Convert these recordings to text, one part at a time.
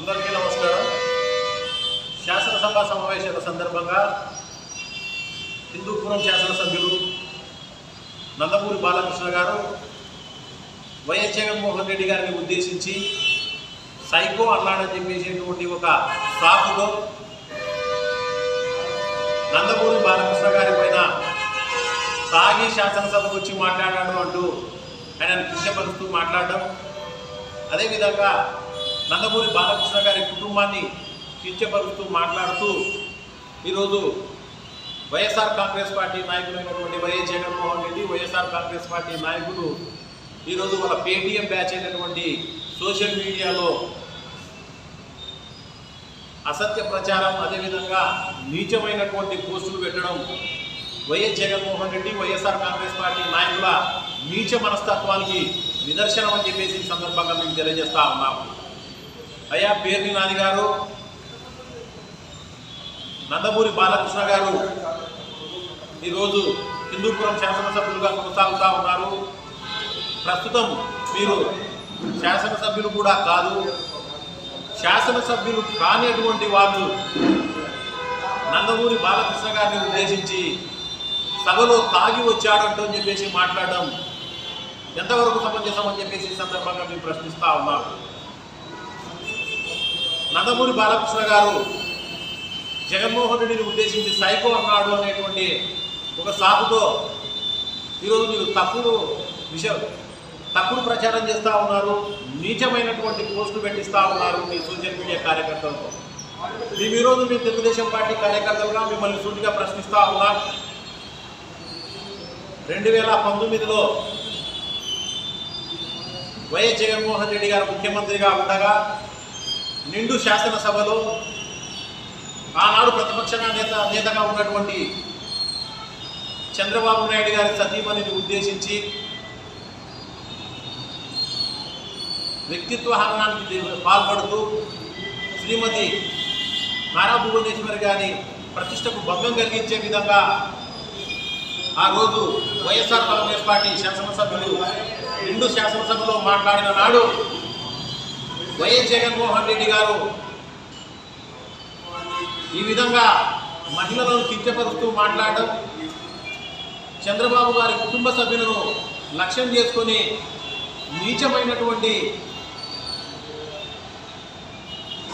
అందరికీ నమస్కారం. శాసనసభ సమావేశాల సందర్భంగా హిందూపురం శాసనసభ్యులు నందమూరి బాలకృష్ణ గారు వైఎస్ జగన్మోహన్ రెడ్డి గారిని ఉద్దేశించి సైకో అన్నాడని చెప్పేసేటువంటి ఒక సాకులో నందమూరి బాలకృష్ణ గారి పైన తాగి శాసనసభకు వచ్చి మాట్లాడాడు అంటూ ఆయన కించపరుస్తూ మాట్లాడడం అదేవిధంగా నందమూరి బాలకృష్ణ గారి కుటుంబాన్ని కించపరుస్తూ మాట్లాడుతూ ఈరోజు YSR Congress party నాయకులైనటువంటి YS Jaganmohan Reddy YSR Congress party నాయకులు ఈరోజు వాళ్ళ పేటీఎం బ్యాచ్ అయినటువంటి సోషల్ మీడియాలో అసత్య ప్రచారం అదేవిధంగా నీచమైనటువంటి పోస్టులు పెట్టడం YS Jaganmohan Reddy YSR Congress party నాయకుల నీచ మనస్తత్వానికి నిదర్శనం అని చెప్పేసి సందర్భంగా మేము తెలియజేస్తా ఉన్నాము. అయ్యా పేర్ని నాని గారు. నందమూరి బాలకృష్ణ గారు. ఈరోజు హిందూపురం శాసనసభ్యులుగా కొనసాగుతూ ఉన్నారు. ప్రస్తుతం మీరు శాసనసభ్యులు కూడా కాదు. శాసనసభ్యులు కానిటువంటి వాళ్ళు నందమూరి బాలకృష్ణ గారిని ఉద్దేశించి సభలో తాగి వచ్చాడంటూ చెప్పేసి మాట్లాడడం ఎంతవరకు సమంజసం అని చెప్పేసి సందర్భంగా మేము ప్రశ్నిస్తూ ఉన్నాము నందమూరి బాలకృష్ణ గారు జగన్మోహన్ రెడ్డిని ఉద్దేశించి సైకో అన్నాడు అనేటువంటి ఒక సాకుతో ఈరోజు మీరు తప్పుడు విషయం తప్పుడు ప్రచారం చేస్తూ ఉన్నారు నీచమైనటువంటి పోస్టులు పెట్టిస్తూ ఉన్నారు మీ సోషల్ మీడియా కార్యకర్తలతో. మేము ఈరోజు మీ తెలుగుదేశం పార్టీ కార్యకర్తలుగా మిమ్మల్ని సూటిగా ప్రశ్నిస్తూ ఉన్నాం. రెండు వేల పంతొమ్మిదిలో వైఎస్ జగన్మోహన్ రెడ్డి గారు ముఖ్యమంత్రిగా ఉండగా నిండు శాసనసభలో ఆనాడు ప్రతిపక్ష నేత నేతగా ఉన్నటువంటి చంద్రబాబు నాయుడు గారి సతీమణిని ఉద్దేశించి వ్యక్తిత్వ హరణానికి పాల్పడుతూ శ్రీమతి నారా భువనేశ్వరి గారి ప్రతిష్టకు భంగం కలిగించే విధంగా ఆ రోజు వైఎస్ఆర్ కాంగ్రెస్ పార్టీ శాసనసభ్యులు రెండు శాసనసభలో మాట్లాడిన నాడు వైఎస్ జగన్మోహన్ రెడ్డి గారు ఈ విధంగా మహిళలను కించపరుస్తూ మాట్లాడడం చంద్రబాబు గారి కుటుంబ సభ్యులను లక్ష్యం చేసుకొని నీచమైనటువంటి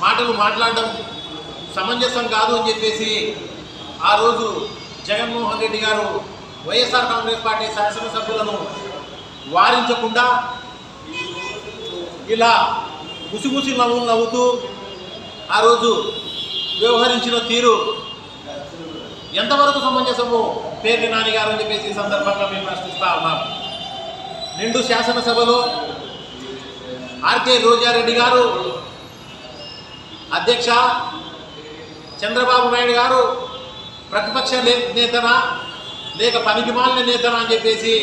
మాటలు మాట్లాడడం సమంజసం కాదు అని చెప్పేసి ఆ రోజు జగన్మోహన్ రెడ్డి గారు వైఎస్ఆర్ కాంగ్రెస్ పార్టీ శాసనసభ్యులను వారించకుండా ఇలా గుసిగుసి నవ్వు నవ్వుతూ ఆ రోజు వ్యవహరించిన తీరు. ఎంతవరకు సమంజసము పేర్ని నాని గారు అని చెప్పేసి ఈ సందర్భంగా మేము ప్రశ్నిస్తా ఉన్నాం. నిండు శాసనసభలో ఆర్కే రోజారెడ్డి గారు అధ్యక్ష చంద్రబాబు నాయుడు గారు ప్రతిపక్ష లే- నేతనా లేక పనికిమాలిన నేతనా అని చెప్పేసి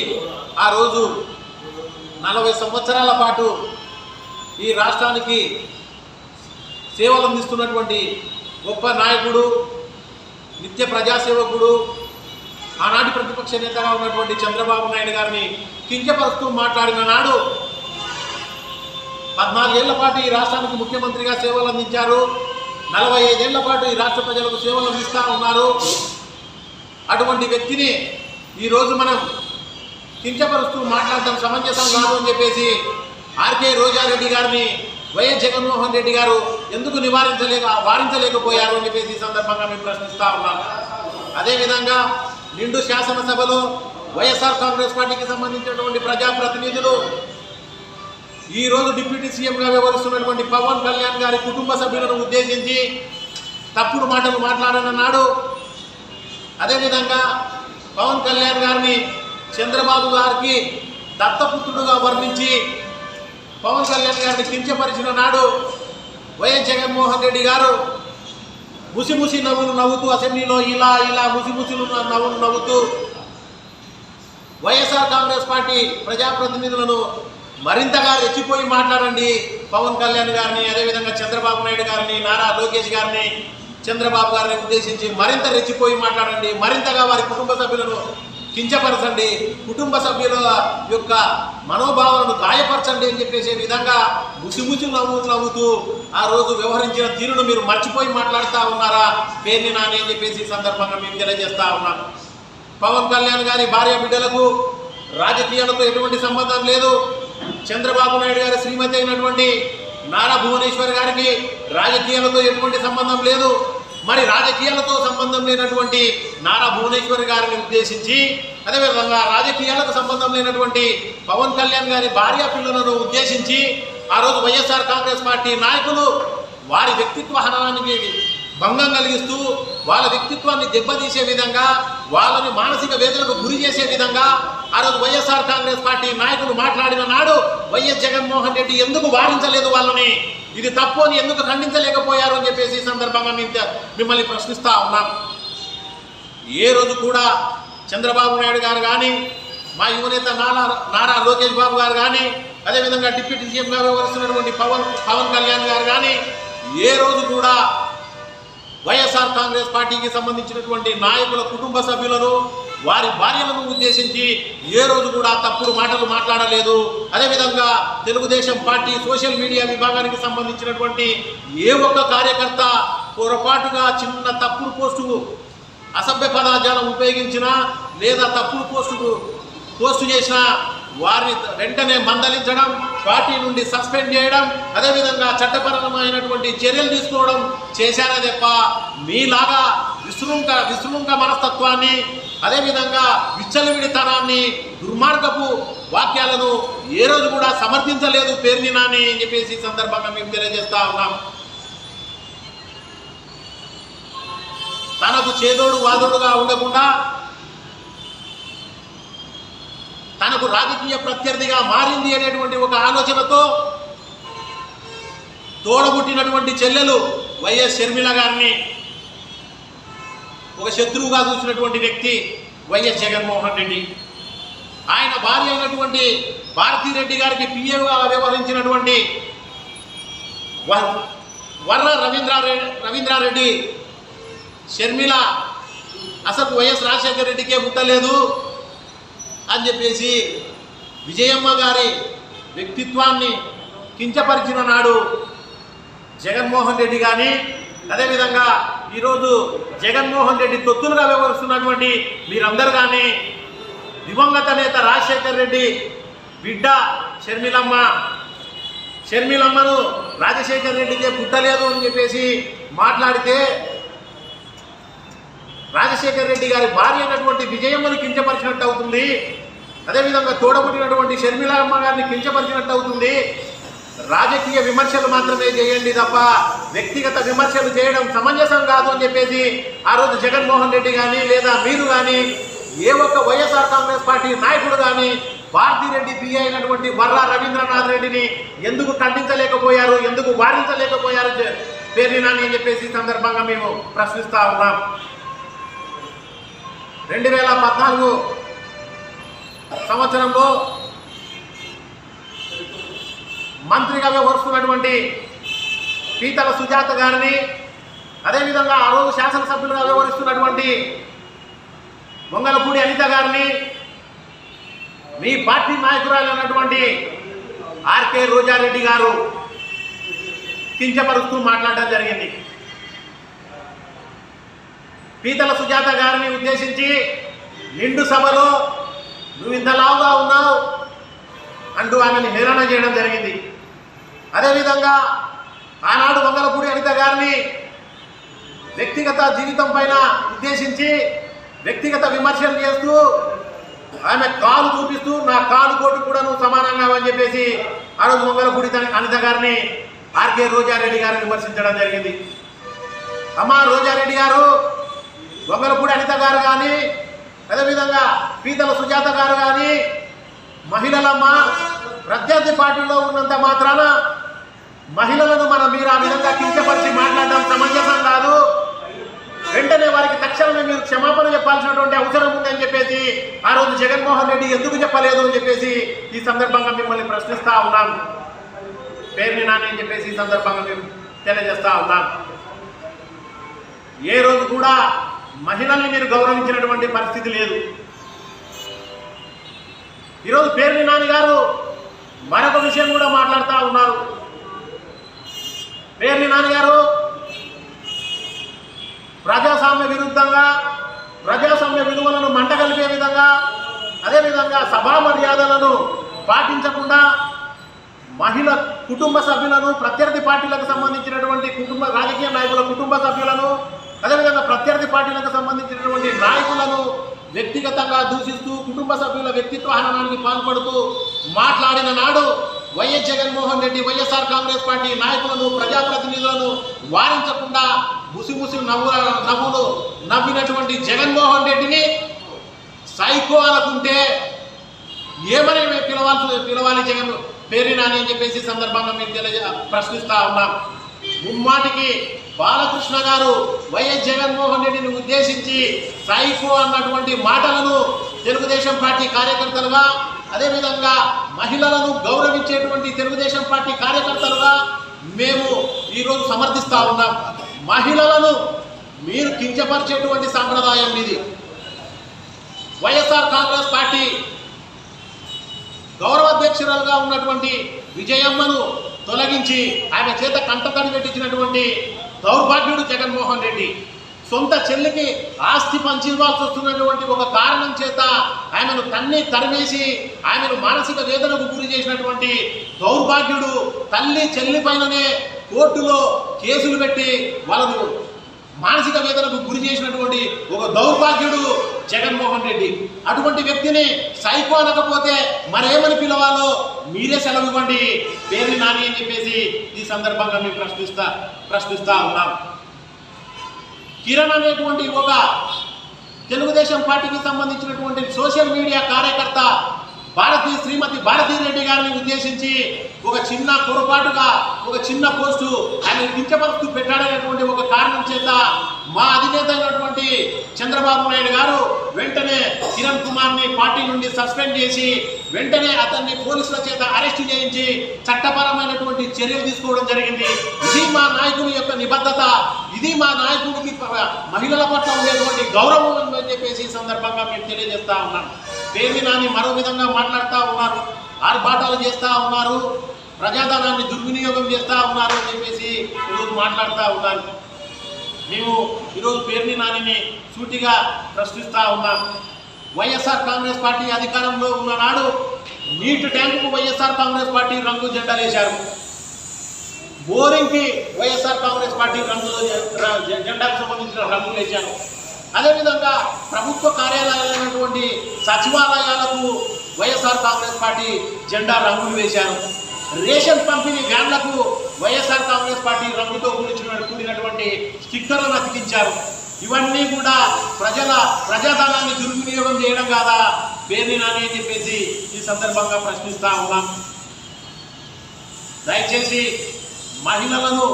ఆ రోజు నలభై సంవత్సరాల పాటు ఈ రాష్ట్రానికి సేవలు అందిస్తున్నటువంటి గొప్ప నాయకుడు నిత్య ప్రజాసేవకుడు ఆనాటి ప్రతిపక్ష నేతగా ఉన్నటువంటి చంద్రబాబు నాయుడు గారిని కించపరుస్తూ మాట్లాడిన నాడు పద్నాలుగేళ్ళ పాటు ఈ రాష్ట్రానికి ముఖ్యమంత్రిగా సేవలు అందించారు నలభై ఐదేళ్ళ పాటు ఈ రాష్ట్ర ప్రజలకు సేవలు అందిస్తూ ఉన్నారు. అటువంటి వ్యక్తిని ఈరోజు మనం కించపరుస్తూ మాట్లాడటం సమంజసం కాదు అని చెప్పేసి ఆర్కే రోజారెడ్డి గారిని వైఎస్ జగన్మోహన్ రెడ్డి గారు ఎందుకు నివారించలేక వారించలేకపోయారు అని చెప్పేసి ఈ సందర్భంగా మేము ప్రశ్నిస్తా ఉన్నాం అదేవిధంగా నిండు శాసనసభలో వైఎస్ఆర్ కాంగ్రెస్ పార్టీకి సంబంధించినటువంటి ప్రజాప్రతినిధులు ఈరోజు డిప్యూటీ సీఎంగా వ్యవహరిస్తున్నటువంటి పవన్ కళ్యాణ్ గారి కుటుంబ సభ్యులను ఉద్దేశించి తప్పుడు మాటలు మాట్లాడనన్నాడు అదేవిధంగా పవన్ కళ్యాణ్ గారిని చంద్రబాబు గారికి దత్తపుత్రుడుగా వర్ణించి పవన్ కళ్యాణ్ గారిని కించపరిచిన నాడు వైఎస్ జగన్మోహన్ రెడ్డి గారు ముసిముసి నవ్వులు నవ్వుతూ అసెంబ్లీలో ఇలా ఇలా ముసిముసిలు నవ్వులు నవ్వుతూ వైఎస్ఆర్ కాంగ్రెస్ పార్టీ ప్రజాప్రతినిధులను మరింతగా రెచ్చిపోయి మాట్లాడండి. పవన్ కళ్యాణ్ గారిని అదేవిధంగా చంద్రబాబు నాయుడు గారిని నారా లోకేష్ గారిని చంద్రబాబు గారిని ఉద్దేశించి మరింత రెచ్చిపోయి మాట్లాడండి. మరింతగా వారి కుటుంబ సభ్యులను కించపరచండి. కుటుంబ సభ్యుల యొక్క మనోభావాలను గాయపరచండి అని చెప్పేసే విధంగా ముసిముసి నవ్వుతూ నవ్వుతూ ఆ రోజు వ్యవహరించిన తీరును మీరు మర్చిపోయి మాట్లాడుతూ ఉన్నారా? పేర్ని నాని అని చెప్పేసి ఈ సందర్భంగా మేము తెలియజేస్తూ ఉన్నాం. పవన్ కళ్యాణ్ గారి భార్య బిడ్డలకు రాజకీయాలతో ఎటువంటి సంబంధం లేదు. చంద్రబాబు నాయుడు గారి శ్రీమతి అయినటువంటి నారా భువనేశ్వర్ గారికి రాజకీయాలతో ఎటువంటి సంబంధం లేదు. మరి రాజకీయాలతో సంబంధం లేనటువంటి నారా భువనేశ్వర్ గారిని ఉద్దేశించి అదేవిధంగా రాజకీయాలకు సంబంధం లేనటువంటి పవన్ కళ్యాణ్ గారి భార్య పిల్లలను ఉద్దేశించి ఆ రోజు వైఎస్ఆర్ కాంగ్రెస్ పార్టీ నాయకులు వారి వ్యక్తిత్వ హనానికి భంగం కలిగిస్తూ వాళ్ళ వ్యక్తిత్వాన్ని దెబ్బతీసే విధంగా వాళ్ళని మానసిక వేదనకు గురి చేసే విధంగా ఆ రోజు వైఎస్ఆర్ కాంగ్రెస్ పార్టీ నాయకులు మాట్లాడిన నాడు వైఎస్ జగన్మోహన్ రెడ్డి ఎందుకు వారించలేదు వాళ్ళని? ఇది తప్పు అని ఎందుకు ఖండించలేకపోయారు అని చెప్పేసి ఈ సందర్భంగా మేము మిమ్మల్ని ప్రశ్నిస్తూ ఉన్నాం. ఏ రోజు కూడా చంద్రబాబు నాయుడు గారు కానీ మా యువనేత నారా నారా లోకేష్ బాబు గారు కానీ అదేవిధంగా డిప్యూటీ సీఎంగా వ్యవహరిస్తున్నటువంటి పవన్ పవన్ కళ్యాణ్ గారు కానీ ఏ రోజు కూడా వైఎస్ఆర్ కాంగ్రెస్ పార్టీకి సంబంధించినటువంటి నాయకుల కుటుంబ సభ్యులను వారి భార్యలను ఉద్దేశించి ఏ రోజు కూడా తప్పుడు మాటలు మాట్లాడలేదు. అదేవిధంగా తెలుగుదేశం పార్టీ సోషల్ మీడియా విభాగానికి సంబంధించినటువంటి ఏ ఒక్క కార్యకర్త పొరపాటుగా చిన్న తప్పుడు పోస్టు అసభ్య పదార్థాలను ఉపయోగించినా లేదా తప్పుడు పోస్టుకు పోస్టు చేసినా వారిని వెంటనే మందలించడం పార్టీ నుండి సస్పెండ్ చేయడం అదేవిధంగా చట్టపరమైనటువంటి చర్యలు తీసుకోవడం చేశారే తప్ప మీలాగా విశృంఖ విశృంఖ మనస్తత్వాన్ని అదేవిధంగా విచ్చలవిడితనాన్ని దుర్మార్గపు వాక్యాలను ఏ రోజు కూడా సమర్థించలేదు పేర్ని నాని అని చెప్పేసి సందర్భంగా మేము తెలియజేస్తా ఉన్నాం. తనకు చేదోడు వాదోడుగా ఉండకుండా తనకు రాజకీయ ప్రత్యర్థిగా మారింది అనేటువంటి ఒక ఆలోచనతో తోడబుట్టినటువంటి చెల్లెలు వైఎస్ షర్మిల గారిని ఒక శత్రువుగా చూసినటువంటి వ్యక్తి వైఎస్ జగన్మోహన్ రెడ్డి. ఆయన భార్య అయినటువంటి భారతీరెడ్డి గారికి పిఏగా వ్యవహరించినటువంటి వర్ర రవీంద్రారెడ్డి రవీంద్రారెడ్డి షర్మిల అసలు వైఎస్ రాజశేఖర రెడ్డికే ముట్టలేదు అని చెప్పేసి విజయమ్మ గారి వ్యక్తిత్వాన్ని కించపరిచిన నాడు జగన్మోహన్ రెడ్డి కానీ అదేవిధంగా ఈరోజు జగన్మోహన్ రెడ్డి తొత్తులుగా వ్యవహరిస్తున్నటువంటి మీరందరూ కానీ దివంగత నేత రాజశేఖర్ రెడ్డి బిడ్డ షర్మిలమ్మ షర్మిలమ్మను రాజశేఖర్ రెడ్డికే పుట్టలేదు అని చెప్పేసి మాట్లాడితే రాజశేఖర్ రెడ్డి గారి భార్య అయినటువంటి విజయమ్మను కించపరిచినట్టు అవుతుంది. అదేవిధంగా తోడబుట్టినటువంటి షర్మిలమ్మ గారిని కించపరిచినట్టు అవుతుంది. రాజకీయ విమర్శలు మాత్రమే చేయండి తప్ప వ్యక్తిగత విమర్శలు చేయడం సమంజసం కాదు అని చెప్పేసి ఆ రోజు జగన్మోహన్ రెడ్డి కానీ లేదా మీరు కానీ ఏ ఒక్క వైఎస్ఆర్ కాంగ్రెస్ పార్టీ నాయకుడు కానీ భారతిరెడ్డి పిఏ అయినటువంటి బర్రా రవీంద్రనాథ్ రెడ్డిని ఎందుకు ఖండించలేకపోయారు ఎందుకు వారించలేకపోయారు పేర్నినాని అని చెప్పేసి సందర్భంగా మేము ప్రశ్నిస్తా ఉన్నాం. రెండు వేల పద్నాలుగు సంవత్సరంలో మంత్రిగా వ్యవహరిస్తున్నటువంటి పీతల సుజాత గారిని అదేవిధంగా ఆ రోజు శాసనసభ్యులుగా వ్యవహరిస్తున్నటువంటి మొంగలపూడి అనిత గారిని మీ పార్టీ నాయకురాలు అన్నటువంటి ఆర్కే రోజారెడ్డి గారు కించపరుస్తూ మాట్లాడడం జరిగింది. పీతల సుజాత గారిని ఉద్దేశించి నిండు సభలో నువ్వు ఇంత లావుగా ఉన్నావు అంటూ ఆమెను హేళన చేయడం జరిగింది. అదేవిధంగా ఆనాడు మంగళపూడి అనిత గారిని వ్యక్తిగత జీవితం పైన ఉద్దేశించి వ్యక్తిగత విమర్శలు చేస్తూ ఆమె కాలు చూపిస్తూ నా కాలు కోటు కూడా నువ్వు సమానంగా అని చెప్పేసి ఆ రోజు మంగళపూడి తన- అనిత గారిని ఆర్కే రోజారెడ్డి గారిని విమర్శించడం జరిగింది. అమ్మ రోజారెడ్డి గారు వంగలపూడి అనిత గారు కానీ అదేవిధంగా పీతల సుజాత గారు కానీ మహిళలమ్మ ప్రత్యర్థి పార్టీలో ఉన్నంత మాత్రాన మహిళలను మనం మీరు ఆ విధంగా కించపరిచి మాట్లాడడం సమంజసం కాదు. వెంటనే వారికి తక్షణమే మీరు క్షమాపణ చెప్పాల్సినటువంటి అవసరం ఉందని చెప్పేసి ఆ రోజు జగన్మోహన్ రెడ్డి ఎందుకు చెప్పలేదు అని చెప్పేసి ఈ సందర్భంగా మిమ్మల్ని ప్రశ్నిస్తా ఉన్నాం. పేరుని నాని అని చెప్పేసి ఈ సందర్భంగా మేము తెలియజేస్తా ఉన్నాం. ఏ రోజు కూడా మహిళల్ని మీరు గౌరవించినటువంటి పరిస్థితి లేదు. ఈరోజు పేరుని నాని గారు మరొక విషయం కూడా మాట్లాడుతూ ఉన్నారు. పేర్ని నాన్నగారు. గారు ప్రజాస్వామ్య విరుద్ధంగా ప్రజాస్వామ్య విలువలను మంటగలిపే విధంగా అదేవిధంగా సభా మర్యాదలను పాటించకుండా మహిళ కుటుంబ సభ్యులను ప్రత్యర్థి పార్టీలకు సంబంధించినటువంటి కుటుంబ రాజకీయ నాయకుల కుటుంబ సభ్యులను అదేవిధంగా ప్రత్యర్థి పార్టీలకు సంబంధించినటువంటి నాయకులను వ్యక్తిగతంగా దూషిస్తూ కుటుంబ సభ్యుల వ్యక్తిత్వ హననానికి పాల్పడుతూ మాట్లాడిన నాడు వైఎస్ జగన్మోహన్ రెడ్డి వైఎస్ఆర్ కాంగ్రెస్ పార్టీ నాయకులను ప్రజాప్రతినిధులను వారించకుండా ముసిముసి నవ్వు నవ్వులు నవ్వినటువంటి జగన్మోహన్ రెడ్డిని సైకో అనుకుంటే ఏమని పిలవాలి పిలవాల్సి పిలవాలి జగన్ పేరు నాని అని చెప్పేసి సందర్భంగా మేము తెలియ ప్రశ్నిస్తా ఉన్నాం. ముమ్మాటికి బాలకృష్ణ గారు వైఎస్ జగన్మోహన్ రెడ్డిని ఉద్దేశించి సైకో అన్నటువంటి మాటలను తెలుగుదేశం పార్టీ కార్యకర్తలుగా అదేవిధంగా మహిళలను గౌరవించేటువంటి తెలుగుదేశం పార్టీ కార్యకర్తలుగా మేము ఈరోజు సమర్థిస్తా ఉన్నాం. మహిళలను మీరు కించపరిచేటువంటి సాంప్రదాయం ఇది. వైఎస్ఆర్ కాంగ్రెస్ పార్టీ గౌరవాధ్యక్షురాలుగా ఉన్నటువంటి విజయమ్మను తొలగించి ఆమె చేత కంటతడి పెట్టించినటువంటి దౌర్భాగ్యుడు జగన్మోహన్ రెడ్డి. సొంత చెల్లికి ఆస్తి పంచివ్వాల్సి వస్తున్నటువంటి ఒక కారణం చేత ఆయనను తన్ని తరిమేసి ఆయనను మానసిక వేదనకు గురి చేసినటువంటి దౌర్భాగ్యుడు తల్లి చెల్లి పైననే కోర్టులో కేసులు పెట్టి వాళ్ళను మానసిక వేదనకు గురి చేసినటువంటి ఒక దౌర్భాగ్యుడు జగన్మోహన్ రెడ్డి. అటువంటి వ్యక్తిని సైకో అనకపోతే మరేమని పిలవాలో? మీరే సెలవు ఇవ్వండి. పేరు నాని అని చెప్పేసి ఈ సందర్భంగా మేము ప్రశ్నిస్తా ప్రశ్నిస్తా ఉన్నాం. కిరణ్ అనేటువంటి ఒక తెలుగుదేశం పార్టీకి సంబంధించినటువంటి సోషల్ మీడియా కార్యకర్త భారతీ శ్రీమతి భారతీ రెడ్డి గారిని ఉద్దేశించి ఒక చిన్న పొరపాటుగా ఒక చిన్న పోస్టు ఆయన కించపరుస్తూ పెట్టాడనేటువంటి ఒక కారణం చేత మా అధినేత అయినటువంటి చంద్రబాబు నాయుడు గారు వెంటనే కిరణ్ కుమార్ని పార్టీ నుండి సస్పెండ్ చేసి వెంటనే అతన్ని పోలీసుల చేత అరెస్ట్ చేయించి చట్టపరమైనటువంటి చర్యలు తీసుకోవడం జరిగింది. ఇది మా నాయకుని యొక్క నిబద్ధ మా నాయకుడికి మహిళల పట్ల ఉండేటువంటి గౌరవం అని చెప్పేసి ఈ సందర్భంగా మేము తెలియజేస్తా ఉన్నాం. పేరు నాని మరో విధంగా మాట్లాడుతూ ఉన్నారు ఆర్భాటాలు చేస్తూ ఉన్నారు ప్రజాధనాన్ని దుర్వినియోగం చేస్తూ ఉన్నారు అని చెప్పేసి ఈరోజు మాట్లాడుతూ ఉన్నారు మేము ఈరోజు పేర్ని నానిని సూటిగా ప్రశ్నిస్తూ ఉన్నాం. వైఎస్ఆర్ కాంగ్రెస్ పార్టీ అధికారంలో ఉన్న నాడు నీటి ట్యాంకుకు వైఎస్ఆర్ కాంగ్రెస్ పార్టీ రంగు జెండాలేశారు. బోరింగ్కి వైఎస్ఆర్ కాంగ్రెస్ పార్టీ రంగులో జెండాకు సంబంధించిన రంగులు వేశారు. అదేవిధంగా ప్రభుత్వ కార్యాలయాలైనటువంటి సచివాలయాలకు వైఎస్ఆర్ కాంగ్రెస్ పార్టీ జెండా రంగులు వేశారు. రేషన్ పంపిణీ వ్యాన్లకు వైఎస్ఆర్ కాంగ్రెస్ పార్టీ రంగుతో కూడిన కూడినటువంటి స్టిక్కర్లను అతికించారు. ఇవన్నీ కూడా ప్రజల ప్రజాధనాన్ని దుర్వినియోగం చేయడం కాదా? పేర్నినాని అని చెప్పేసి ఈ సందర్భంగా ప్రశ్నిస్తా ఉన్నాం. దయచేసి మహిళలను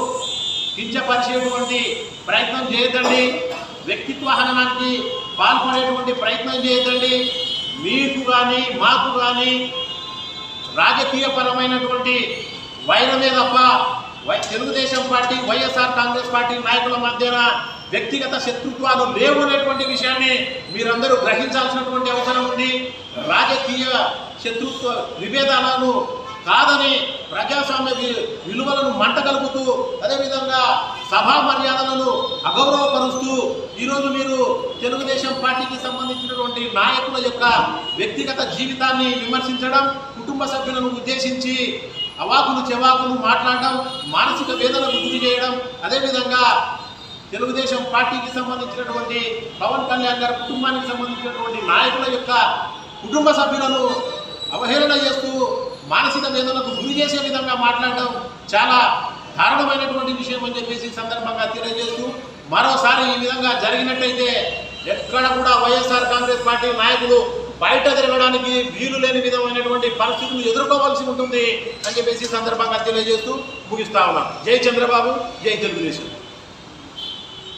కించపరిచేటువంటి ప్రయత్నం చేయదండి వ్యక్తిత్వ హననానికి పాల్పడేటువంటి ప్రయత్నం చేయదండి మీకు కానీ మాకు కానీ రాజకీయ పరమైనటువంటి వైరమే తప్ప వై తెలుగుదేశం పార్టీ వైఎస్ఆర్ కాంగ్రెస్ పార్టీ నాయకుల మధ్యన వ్యక్తిగత శత్రుత్వాలు లేవు అనేటువంటి విషయాన్ని మీరందరూ గ్రహించాల్సినటువంటి అవసరం ఉంది. రాజకీయ శత్రుత్వ విభేదాలను కాదని ప్రజాస్వామ్య విలువలను మంట కలుపుతూ అదేవిధంగా సభా మర్యాదలను అగౌరవపరుస్తూ ఈరోజు మీరు తెలుగుదేశం పార్టీకి సంబంధించినటువంటి నాయకుల యొక్క వ్యక్తిగత జీవితాన్ని విమర్శించడం కుటుంబ సభ్యులను ఉద్దేశించి అవాకులు చెవాకులు మాట్లాడడం మానసిక వేదనకు గురి చేయడం అదేవిధంగా తెలుగుదేశం పార్టీకి సంబంధించినటువంటి పవన్ కళ్యాణ్ గారి కుటుంబానికి సంబంధించినటువంటి నాయకుల యొక్క కుటుంబ సభ్యులను అవహేళన చేస్తూ మానసిక వేదనకు గురి చేసే విధంగా మాట్లాడడం చాలా దారుణమైనటువంటి విషయం అని చెప్పేసి సందర్భంగా తెలియజేస్తూ మరోసారి ఈ విధంగా జరిగినట్టయితే ఎక్కడ కూడా వైఎస్ఆర్ కాంగ్రెస్ పార్టీ నాయకులు బయట తిరగడానికి వీలు లేని విధమైనటువంటి పరిస్థితులు ఎదుర్కోవాల్సి ఉంటుంది అని చెప్పేసి సందర్భంగా తెలియజేస్తూ ముగిస్తా ఉన్నాం. జై చంద్రబాబు జై తెలుగుదేశం.